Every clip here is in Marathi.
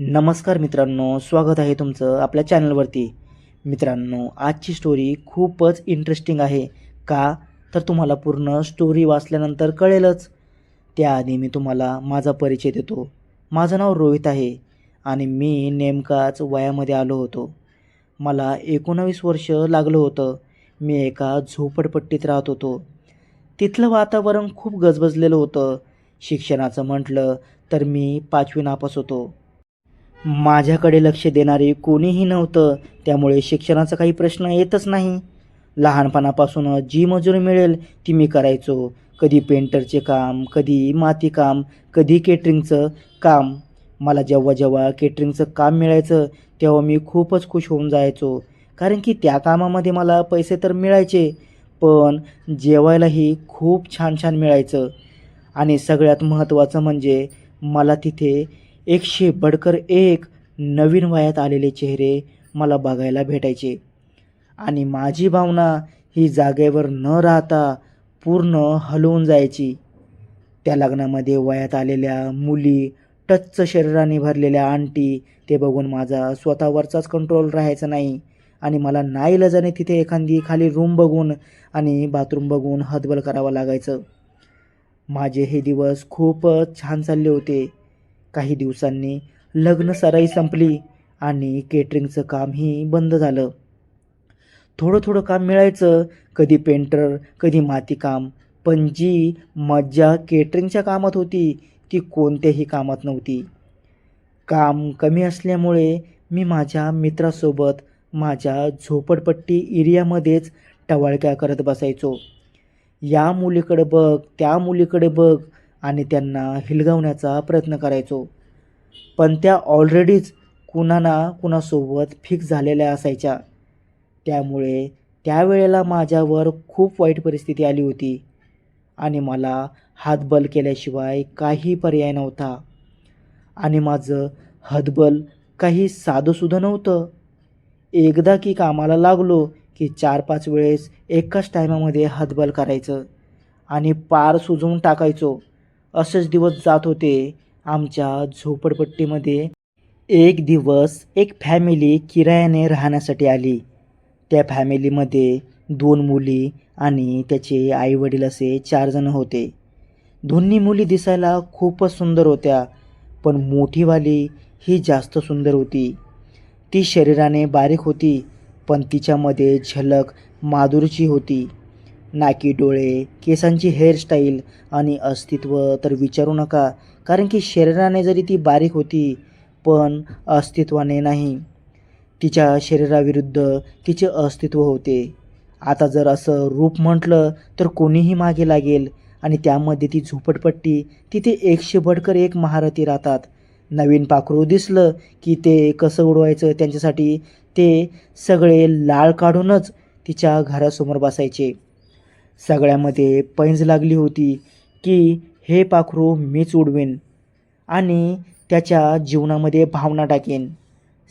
नमस्कार मित्रांनो स्वागत आहे तुमचं आपल्या चॅनलवरती. मित्रांनो आजची स्टोरी खूपच इंटरेस्टिंग आहे. का? तर तुम्हाला पूर्ण स्टोरी वाचल्यानंतर कळेलच. त्याआधी मी तुम्हाला माझा परिचय देतो. माझं नाव रोहित आहे आणि मी नेमकाच वयामध्ये आलो होतो. मला एकोणावीस वर्ष लागलं होतं. मी एका झोपडपट्टीत राहत होतो. तिथलं वातावरण खूप गजबजलेलं होतं. शिक्षणाचं म्हटलं तर मी पाचवी नापास होतो. माझ्याकडे लक्ष देणारे कोणीही नव्हतं त्यामुळे शिक्षणाचा काही प्रश्न येतच नाही. लहानपणापासून जी मजुरी मिळेल ती मी करायचो. कधी पेंटरचे काम कधी माती काम कधी केटरिंगचं काम. मला जेव्हा जेव्हा केटरिंगचं काम मिळायचं तेव्हा मी खूपच खुश होऊन जायचो. कारण की त्या कामामध्ये मला पैसे तर मिळायचे पण जेवायलाही खूप छान छान मिळायचं. आणि सगळ्यात महत्त्वाचं म्हणजे मला तिथे एकशे बडकर एक नवीन वयात आलेले चेहरे मला बघायला भेटायचे. आणि माझी भावना ही जागेवर न राहता पूर्ण हलवून जायची. त्या लग्नामध्ये वयात आलेल्या मुली टच्च शरीराने भरलेल्या आंटी ते बघून माझा स्वतःवरचाच कंट्रोल राहायचा नाही. आणि मला नाही नाईलाजाने तिथे एखादी खाली रूम बघून आणि बाथरूम बघून हतबल करावं लागायचं. माझे हे दिवस खूपच छान चालले होते. काही दिवसांनी लग्न सराई संपली आणि केटरिंगचं कामही बंद झालं. थोडं थोडं काम मिळायचं कधी पेंटर कधी मातीकाम पण जी मज्जा केटरिंगच्या कामात होती ती कोणत्याही कामात नव्हती. काम कमी असल्यामुळे मी माझ्या मित्रासोबत माझ्या झोपडपट्टी एरियामध्येच टवाळक्या करत बसायचो. या मुलीकडे बघ त्या मुलीकडे बघ आणि त्यांना हिलगावण्याचा प्रयत्न करायचो. पण त्या ऑलरेडीच कुणा ना कुणासोबत फिक्स झालेल्या असायच्या. त्यामुळे त्यावेळेला माझ्यावर खूप वाईट परिस्थिती आली होती. आणि मला हातबल केल्याशिवाय काही पर्याय नव्हता. आणि माझं हातबल काही साधंसुद्धा नव्हतं. एकदा की कामाला लागलो की चार पाच वेळेस एकाच टायमामध्ये हातबल करायचं आणि पार सुजवून टाकायचो. असेच दिवस जात होते. आमच्या झोपडपट्टीमध्ये एक दिवस एक फॅमिली किरायाने राहण्यासाठी आली. त्या फॅमिलीमध्ये दोन मुली आणि त्याचे आईवडील असे चारजणं होते. दोन्ही मुली दिसायला खूपच सुंदर होत्या पण मोठीवाली ही जास्त सुंदर होती. ती शरीराने बारीक होती पण तिच्यामध्ये झलक माधुरची होती. नाकी डोळे केसांची हेअरस्टाईल आणि अस्तित्व तर विचारू नका कारण की शरीराने जरी ती बारीक होती पण अस्तित्वाने नाही. तिच्या शरीराविरुद्ध तिचे अस्तित्व होते. आता जर असं रूप म्हटलं तर कोणीही मागे लागेल आणि त्यामध्ये ती झोपटपट्टी तिथे एकशे भटकर एक महारथी राहतात. नवीन पाखरू दिसलं की ते कसं उडवायचं त्यांच्यासाठी ते सगळे लाळ काढूनच तिच्या घरासमोर बसायचे. सगळ्यामध्ये पैंज लागली होती की हे पाखरू मीच उडवेन आणि त्याच्या जीवनामध्ये भावना टाकेन.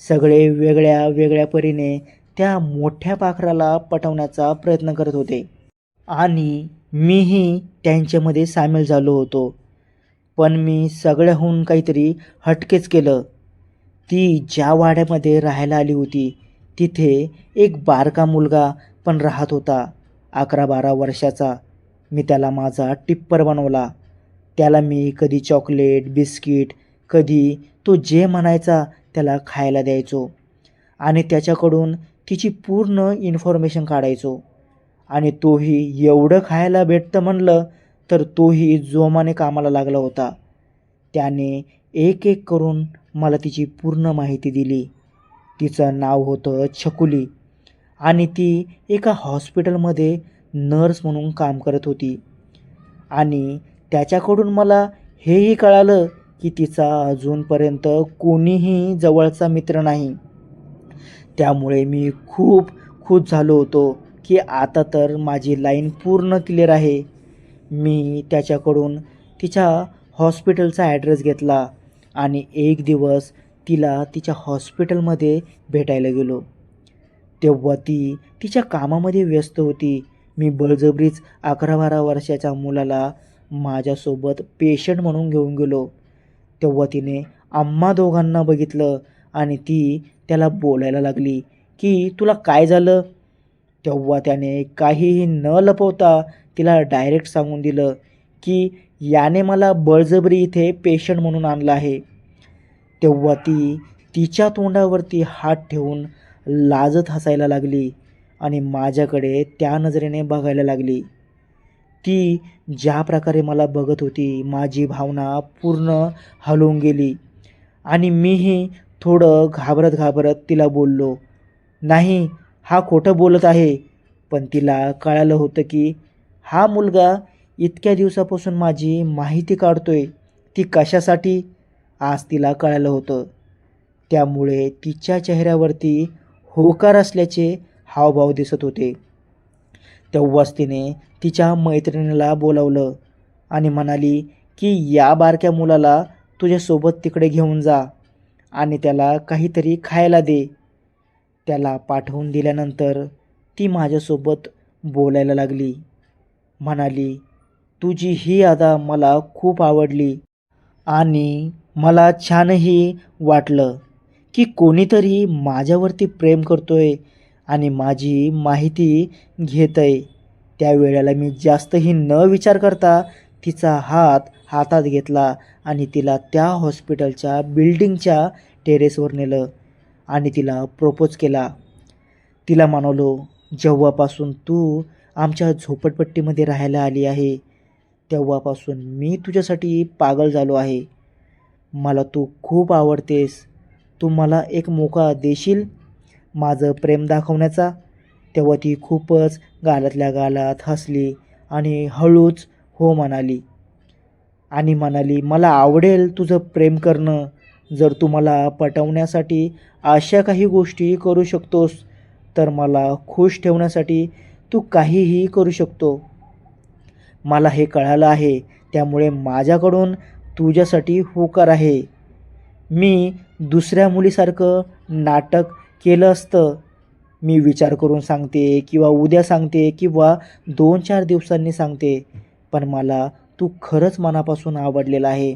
सगळे वेगळ्या वेगळ्या परीने त्या मोठ्या पाखराला पटवण्याचा प्रयत्न करत होते. आणि मीही त्यांच्यामध्ये सामील झालो होतो. पण मी सगळ्याहून काहीतरी हटकेच केलं. ती ज्या वाड्यामध्ये राहायला आली होती तिथे एक बारका मुलगा पण राहत होता. अकरा बारा वर्षाचा. मी त्याला माझा टिप्पर बनवला. त्याला मी कधी चॉकलेट बिस्किट कधी तो जे म्हणायचा त्याला खायला द्यायचो. आणि त्याच्याकडून तिची पूर्ण इन्फॉर्मेशन काढायचो. आणि तोही एवढं खायला भेटतं म्हणलं तर तोही जोमाने कामाला लागला होता. त्याने एक एक करून मला तिची पूर्ण माहिती दिली. तिचं नाव होतं छकुली. आणि ती एका हॉस्पिटलमध्ये नर्स म्हणून काम करत होती. आणि त्याच्याकडून मला हेही कळालं की तिचा अजूनपर्यंत कोणीही जवळचा मित्र नाही. त्यामुळे मी खूप खुश झालो होतो की आता तर माझी लाईन पूर्ण क्लिअर आहे. मी त्याच्याकडून तिच्या हॉस्पिटलचा ॲड्रेस घेतला आणि एक दिवस तिला तिच्या हॉस्पिटलमध्ये भेटायला गेलो. तेव्हा ती तिच्या कामामध्ये व्यस्त होती. मी बळजबरीच अकरा बारा वर्षाच्या मुलाला माझ्यासोबत पेशंट म्हणून घेऊन गेलो. तेव्हा तिने आम्हा दोघांना बघितलं आणि ती त्याला बोलायला लागली की तुला काय झालं? तेव्हा त्याने काहीही न लपवता तिला डायरेक्ट सांगून दिलं की याने मला बळजबरी इथे पेशंट म्हणून आणलं आहे. तेव्हा ती तिच्या तोंडावरती हात ठेवून लाजत हसायला लागली आणि माझ्याकडे त्या नजरेने बघायला लागली. ती ज्या प्रकारे मला बघत होती माझी भावना पूर्ण हलवून गेली आणि मीही थोडं घाबरत घाबरत तिला बोललो नाही हा खोटं बोलत आहे. पण तिला कळालं होतं की हा मुलगा इतक्या दिवसापासून माझी माहिती काढतोय ती कशासाठी? आज तिला कळालं होतं. त्यामुळे तिच्या चेहऱ्यावरती होकार असल्याचे हावभाव दिसत होते. तेव्हाच तिने तिच्या मैत्रिणीला बोलावलं आणि म्हणाली की या बारक्या मुलाला तुझ्यासोबत तिकडे घेऊन जा आणि त्याला काहीतरी खायला दे. त्याला पाठवून दिल्यानंतर ती माझ्यासोबत बोलायला लागली. म्हणाली तुझी ही अदा मला खूप आवडली आणि मला छानही वाटलं. की कोणीतरी माझ्यावरती प्रेम करतोय आणि माझी माहिती घेत आहे त्यावेळेला मी जास्तही न विचार करता तिचा हात हातात घेतला आणि तिला त्या हॉस्पिटलच्या बिल्डिंगच्या टेरेसवर नेलं आणि तिला प्रपोज केला. तिला मानवलो जेव्हापासून तू आमच्या झोपडपट्टीमध्ये राहायला आली आहे तेव्हापासून मी तुझ्यासाठी पागल झालो आहे. मला तू खूप आवडतेस. तू मला एक मोका देशील? माझं प्रेम दाखवण्याचा? तेव्हा ती खूपच गालातल्या गालात हसली आणि हळूच हो म्हणाली. आणि म्हणाली मला आवडेल तुझं प्रेम करणं. जर तू मला पटवण्यासाठी अशा काही गोष्टी करू शकतोस तर मला खुश ठेवण्यासाठी तू काहीही करू शकतो. मला हे कळालं आहे त्यामुळे माझ्याकडून तुझ्यासाठी होकार आहे. मी दुसऱ्या मुलीसारखं नाटक केलं असतं. मी विचार करून सांगते किंवा उद्या सांगते किंवा दोन चार दिवसांनी सांगते पण मला तू खरंच मनापासून आवडलेला आहे.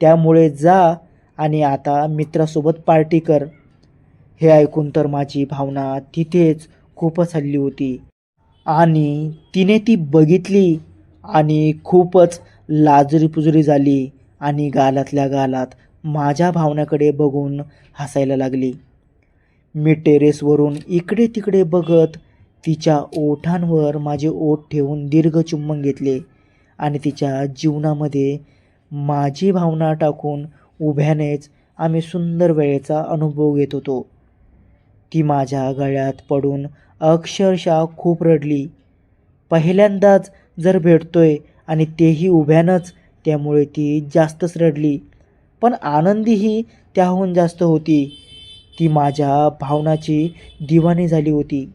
त्यामुळे जा आणि आता मित्रासोबत पार्टी कर. हे ऐकून तर माझी भावना तिथेच खूपच हल्ली होती. आणि तिने ती बघितली आणि खूपच लाजरीपुजरी झाली आणि गालातल्या गालात माझ्या भावनाकडे बघून हसायला लागली. मी टेरेसवरून इकडे तिकडे बघत तिच्या ओठांवर माझे ओठ ठेवून दीर्घ चुंबन घेतले आणि तिच्या जीवनामध्ये माझी भावना टाकून उभ्यानेच आम्ही सुंदर वेळेचा अनुभव घेत होतो. ती माझ्या गळ्यात पडून अक्षरशः खूप रडली. पहिल्यांदाच जर भेटतोय आणि तेही उभ्यानंच त्यामुळे ती जास्तच रडली. पण आनंदीही त्याहून जास्त होती. ती माझ्या भावनाची दिवाणी झाली होती.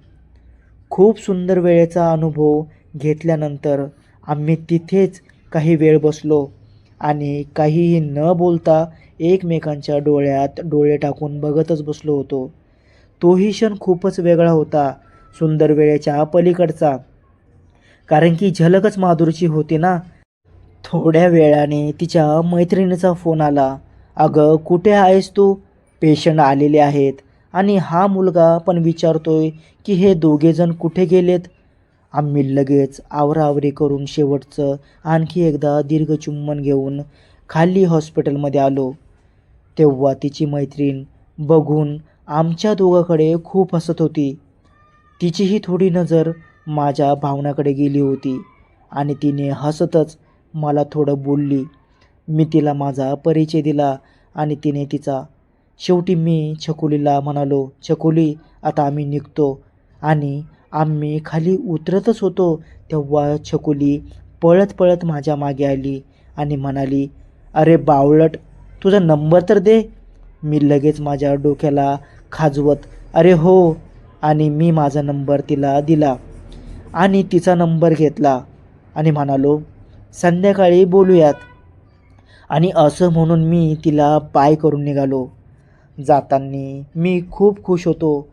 खूप सुंदर वेळेचा अनुभव घेतल्यानंतर आम्ही तिथेच काही वेळ बसलो आणि काहीही न बोलता एकमेकांच्या डोळ्यात डोळे टाकून बघतच बसलो होतो. तोही क्षण खूपच वेगळा होता सुंदर वेळेच्या पलीकडचा. कारण की झलकच माधुरची होती ना थोड्या वेळाने तिच्या मैत्रिणीचा फोन आला. अगं कुठे आहेस तू? पेशंट आलेले आहेत. आणि हा मुलगा पण विचारतोय की हे दोघेजण कुठे गेलेत? आम्ही लगेच आवराआवरी करून शेवटचं आणखी एकदा दीर्घ चुंबन घेऊन खाली हॉस्पिटलमध्ये आलो. तेव्हा तिची मैत्रीण बघून आमच्या दोघाकडे खूप हसत होती. तिचीही थोडी नजर माझ्या भावनाकडे गेली होती आणि तिने हसतच मला थोडं बोलली. मी तिला माझा परिचय दिला आणि तिने तिचा. शेवटी मी छकुलीला म्हणालो छकुली आता आम्ही निघतो. आणि आम्ही खाली उतरतच होतो तेव्हा छकुली पळत पळत माझ्या मागे आली आणि म्हणाली अरे बावळट तुझा नंबर तर दे. मी लगेच माझ्या डोक्याला खाजवत अरे हो. आणि मी माझा नंबर तिला दिला आणि तिचा नंबर घेतला आणि म्हणालो संध्याकाळी बोलूयात. आणि असं म्हणून मी तिला पाय करून निघालो. जाताना मी खूप खुश होतो.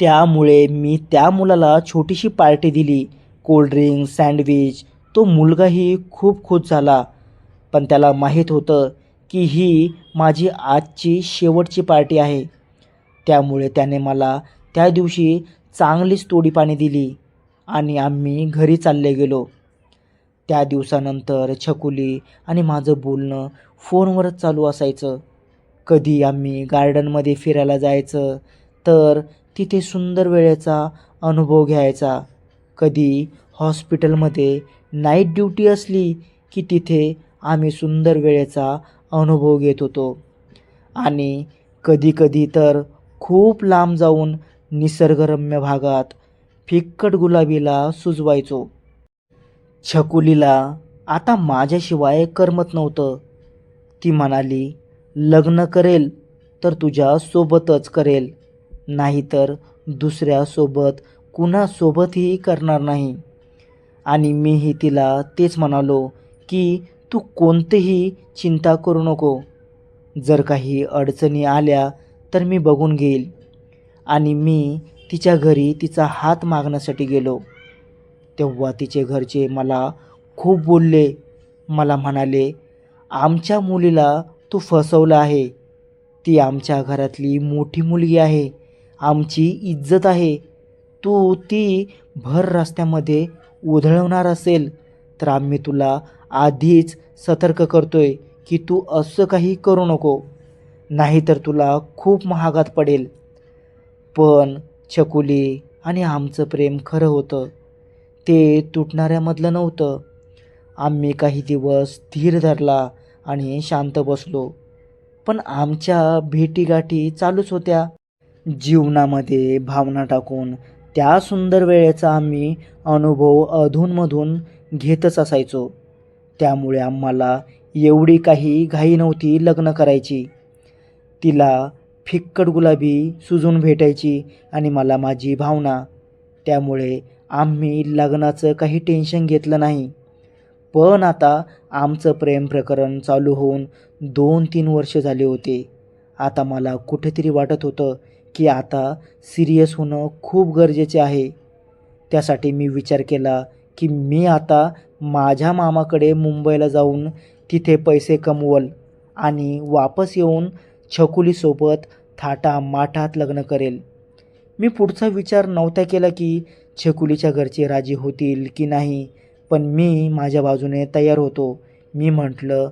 त्यामुळे मी त्या मुलाला छोटीशी पार्टी दिली. Cold drink sandwich. तो मुलगाही खूप खुश झाला. पण त्याला माहीत होतं की ही माझी आजची शेवटची पार्टी आहे. त्यामुळे त्याने मला त्या दिवशी चांगलीच तोडीपाणी दिली. आणि आम्ही घरी चालले गेलो. त्या दिवसानंतर छकुली आणि माझं बोलणं फोनवरच चालू असायचं. कधी आम्ही गार्डनमध्ये फिरायला जायचं तर तिथे सुंदर वेळेचा अनुभव घ्यायचा. कधी हॉस्पिटलमध्ये नाईट ड्युटी असली की तिथे आम्ही सुंदर वेळेचा अनुभव घेत होतो. आणि कधीकधी तर खूप लांब जाऊन निसर्गरम्य भागात फिक्कट गुलाबीला सुजवायचो. छकुलीला आता माझ्याशिवाय करमत नव्हतं. ती म्हणाली लग्न करेल तर तुझ्या सोबतच करेल. नाहीतर दुसऱ्यासोबत कुणासोबतही करणार नाही. आणि मीही तिला तेच म्हणालो की तू कोणतीही चिंता करू नको. जर काही अडचणी आल्या तर मी बघून घेईल. आणि मी तिच्या घरी तिचा हात मागण्यासाठी गेलो. तेव्हा तिचे घरचे मला खूप बोलले. मला म्हणाले आमच्या मुलीला तू फसवलं आहे. ती आमच्या घरातली मोठी मुलगी आहे. आमची इज्जत आहे. तू ती भर रस्त्यामध्ये उधळवणार असेल तर आम्ही तुला आधीच सतर्क करतोय की तू असं काही करू नको. नाहीतर तुला खूप महागात पडेल. पण छकुली आणि आमचं प्रेम खरं होतं. ते तुटणाऱ्यामधलं नव्हतं. आम्ही काही दिवस धीर धरला आणि शांत बसलो. पण आमच्या भेटीगाठी चालूच होत्या. जीवनामध्ये भावना टाकून त्या सुंदर वेळेचा आम्ही अनुभव अधूनमधून घेतच असायचो. त्यामुळे आम्हाला एवढी काही घाई नव्हती लग्न करायची. तिला फिक्कट गुलाबी सुजून भेटायची आणि मला माझी भावना. त्यामुळे आम्ही लग्नाचं काही टेन्शन घेतलं नाही. पण आता आमचं प्रेम प्रकरण चालू होऊन दोन तीन वर्ष झाले होते. आता मला कुठेतरी वाटत होतं की आता सिरियस होणं खूप गरजेचे आहे. त्यासाठी मी विचार केला की मी आता माझ्या मामाकडे मुंबईला जाऊन तिथे पैसे कमवल आणि वापस येऊन छकुलीसोबत थाटा माठात लग्न करेल. मी पुढचा विचार नव्हता केला की छकुलीच्या घरचे राजी होतील की नाही? पण मी माझ्या बाजूने तयार होतो. मी म्हटलं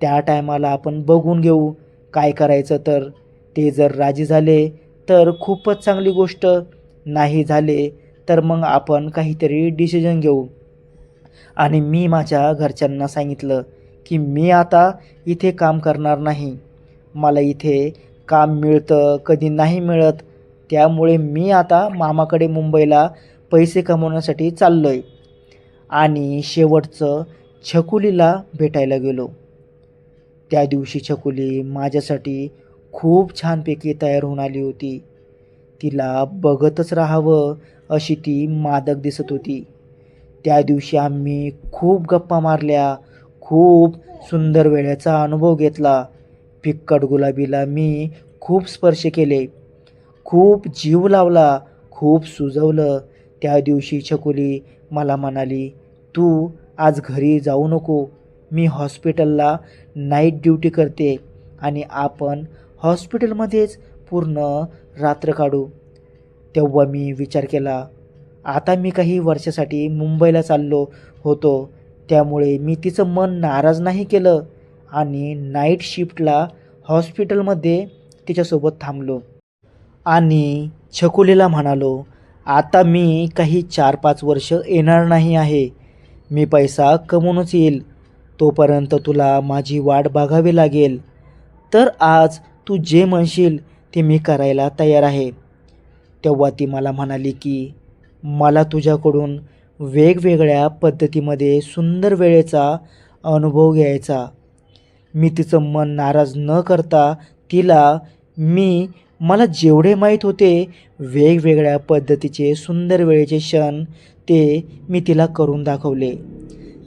त्या टायमाला आपण बघून घेऊ. काय करायचं तर? ते जर राजी झाले तर खूपच चांगली गोष्ट. नाही झाले तर मग आपण काहीतरी डिसिजन घेऊ. आणि मी माझ्या घरच्यांना सांगितलं की मी आता इथे काम करणार नाही. मला इथे काम मिळतं कधी नाही मिळत. त्यामुळे मी आता मामाकडे मुंबईला पैसे कमवण्यासाठी चाललो आहे आणि शेवटचं छकुलीला भेटायला गेलो. त्या दिवशी छकुली माझ्यासाठी खूप छानपैकी तयार होऊन आली होती. तिला बघतच राहावं अशी ती मादक दिसत होती. त्या दिवशी आम्ही खूप गप्पा मारल्या खूप सुंदर वेळेचा अनुभव घेतला. फिक्कट गुलाबीला मी खूप स्पर्श केले. खूप जीव लावला खूप सुजवलं. त्या दिवशी छकुली मला म्हणाली तू आज घरी जाऊ नको. मी हॉस्पिटलला नाईट ड्युटी करते आणि आपण हॉस्पिटलमध्येच पूर्ण रात्र काढू. तेव्हा मी विचार केला आता मी काही वर्षासाठी मुंबईला चाललो होतो. त्यामुळे मी तिचं मन नाराज नाही केलं आणि नाईट शिफ्टला हॉस्पिटलमध्ये तिच्यासोबत थांबलो. आणि छकुलीला म्हणालो आता मी काही चार पाच वर्ष येणार नाही आहे. मी पैसा कमवूनच येईल. तोपर्यंत तुला माझी वाट बघावी लागेल. तर आज तू जे म्हणशील ते मी करायला तयार आहे. तेव्हा ती मला म्हणाली की मला तुझ्याकडून वेगवेगळ्या पद्धतीमध्ये सुंदर वेळेचा अनुभव घ्यायचा. मी तिचं मन नाराज न करता तिला मी मला जेवढे माहीत होते वेगवेगळ्या पद्धतीचे सुंदर वेळेचे क्षण ते मी तिला करून दाखवले.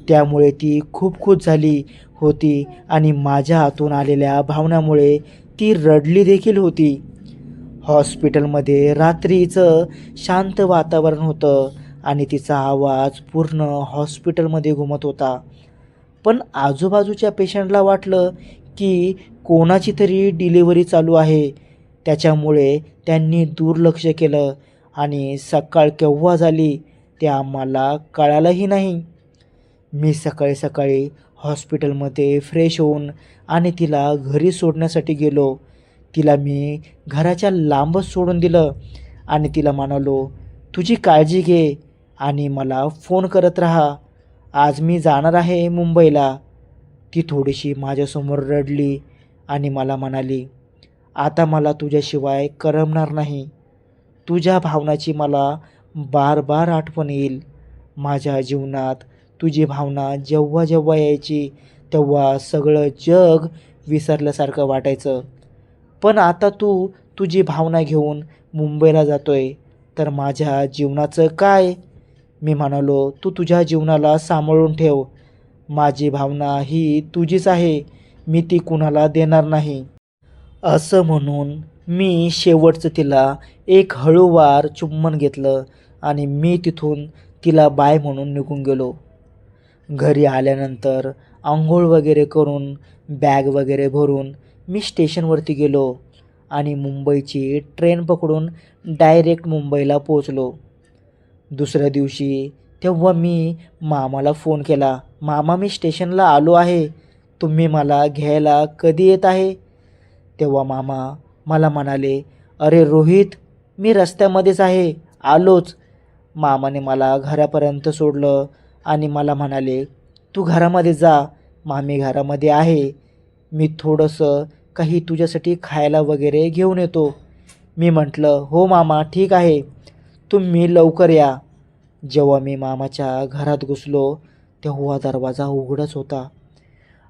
त्यामुळे ती खूप खुश झाली होती आणि माझ्या हातून आलेल्या भावनामुळे ती रडली देखील होती. हॉस्पिटलमध्ये रात्रीचं शांत वातावरण होतं आणि तिचा आवाज पूर्ण हॉस्पिटलमध्ये घुमत होता. पण आजूबाजूच्या पेशंटला वाटलं की कोणाची तरी डिलिव्हरी चालू आहे त्याच्यामुळे त्यांनी दुर्लक्ष केलं आणि सकाळ केव्हा झाली ते आम्हाला कळालंही नाही. मी सकाळी सकाळी हॉस्पिटलमध्ये फ्रेश होऊन आणि तिला घरी सोडण्यासाठी गेलो. तिला मी घराच्या लांबच सोडून दिलं आणि तिला म्हणालो तुझी काळजी घे आणि मला फोन करत राहा. आज मी जाणार आहे मुंबईला. ती थोडीशी माझ्यासमोर रडली आणि मला म्हणाली आता मला तुझ्याशिवाय करमणार नाही. तुझ्या भावनाची मला बार बार आठवण येईल. माझ्या जीवनात तुझी भावना जेव्हा जेव्हा यायची तेव्हा सगळं जग विसरल्यासारखं वाटायचं. पण आता तू तुझी भावना घेऊन मुंबईला जातोय. तर माझ्या जीवनाचं काय? मी म्हणालो तू तुझ्या जीवनाला सांभाळून ठेव. माझी भावना ही तुझीच आहे. मी ती कुणाला देणार नाही. असं म्हणून मी शेवटचं तिला एक हळूवार चुंबन घेतलं आणि मी तिथून तिला बाय म्हणून निघून गेलो. घरी आल्यानंतर आंघोळ वगैरे करून बॅग वगैरे भरून मी स्टेशनवरती गेलो आणि मुंबईची ट्रेन पकडून डायरेक्ट मुंबईला पोचलो दुसऱ्या दिवशी तेव्हा मी मामाला फोन केला मामा मी स्टेशनला आलो आहे. तुम्ही मला घ्यायला कधी येत आहे? तेव्हा मामा मला म्हणाले अरे रोहित मी रस्त्यामध्येच आहे आलोच. मामाने मला घरापर्यंत सोडलं आणि मला म्हणाले तू घरामध्ये जा मामी घरामध्ये आहे. मी थोडंसं काही तुझ्यासाठी खायला वगैरे घेऊन येतो. मी म्हटलं हो मामा ठीक आहे. तुम्ही लवकर या. जेव्हा मी मामाच्या घरात घुसलो तेव्हा दरवाजा उघडच होता.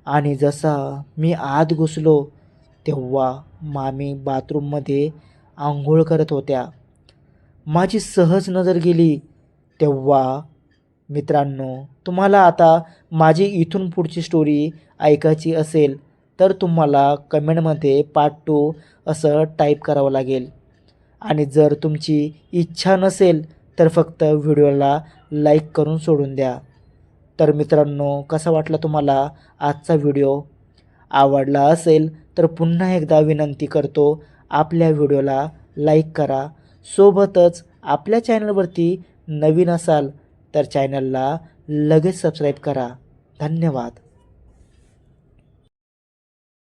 आणि जसा मी आत घुसलो तेव्हा मामी बाथरूममध्ये आंघोळ करत होत्या. माझी सहज नजर गेली. तेव्हा मित्रांनो तुम्हाला आता माझी इथून पुढची स्टोरी ऐकायची असेल तर तुम्हाला कमेंटमध्ये पार्ट टू असं टाईप करावं लागेल. आणि जर तुमची इच्छा नसेल तर फक्त व्हिडिओला लाईक करून सोडून द्या. तर मित्रांनो कसा वाटला तुम्हाला आजचा व्हिडिओ आवडला असेल तर पुन्हा एकदा विनंती करतो आपल्या व्हिडिओला लाईक करा. सोबतच आपल्या चॅनलवरती नवीन असाल तर चॅनलला लगेच सबस्क्राईब करा. धन्यवाद.